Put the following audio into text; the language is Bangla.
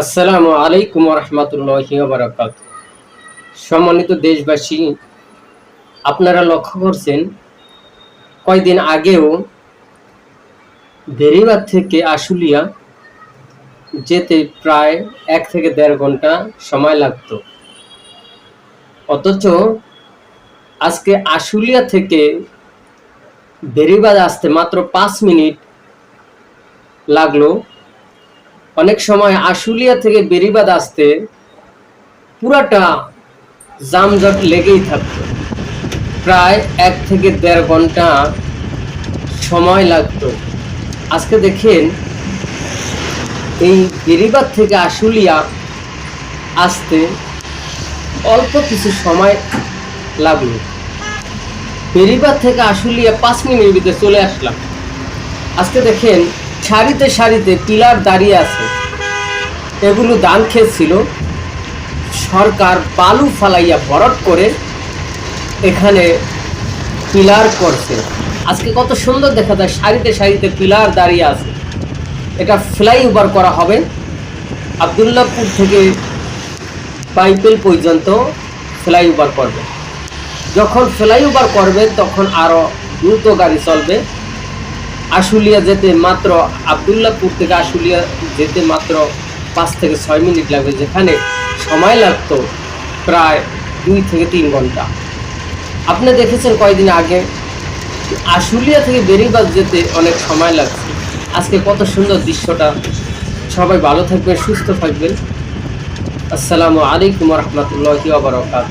আসসালামু আলাইকুম রহমতুল্লাহ বারাকাত সম্মানিত দেশবাসী, আপনারা লক্ষ্য করছেন, কয়দিন আগেও বেরিবাদ থেকে আশুলিয়া যেতে প্রায় এক থেকে দেড় ঘণ্টা সময় লাগতো। অথচ আজকে আশুলিয়া থেকে বেরিবাদ আসতে মাত্র পাঁচ মিনিট লাগল। অনেক সময় আশুলিয়া থেকে বেরিবাদ আসতে পুরাটা জামজট লেগেই থাকতো। প্রায় এক থেকে দেড় ঘণ্টা সময় লাগতো। আজকে দেখেন, এই বেরিবাদ থেকে আশুলিয়া আসতে অল্প কিছু সময় লাগল। বেরিবাদ থেকে আশুলিয়া পাঁচ মিনিটের ভিতরে চলে আসলাম। আজকে দেখেন সারিতে সারিতে পিলার দাঁড়িয়ে আছে। এগুলো দান খেয়েছিল। সরকার বালু ফালাইয়া ভরট করে এখানে পিলার করছে। আজকে কত সুন্দর দেখা যায় সারিতে সারিতে পিলার দাঁড়িয়ে আছে। এটা ফ্লাইওভার করা হবে। আবদুল্লাপুর থেকে বাইপেল পর্যন্ত ফ্লাইওভার করবে। যখন ফ্লাইওভার করবে, তখন আরও দ্রুত গাড়ি চলবে। আশুলিয়া যেতে মাত্র আবদুল্লাপুর থেকে আশুলিয়া যেতে মাত্র পাঁচ থেকে ছয় মিনিট লাগবে, যেখানে সময় লাগতো প্রায় দুই থেকে তিন ঘণ্টা। আপনি দেখেছেন কয়েকদিন আগে? আশুলিয়া থেকে বেরিবাদ যেতে অনেক সময় লাগছে। আজকে কত সুন্দর দৃশ্যটা। সবাই ভালো থাকবেন, সুস্থ থাকবেন। আসসালামু আলাইকুম রহমতুল্লাহ বারকাত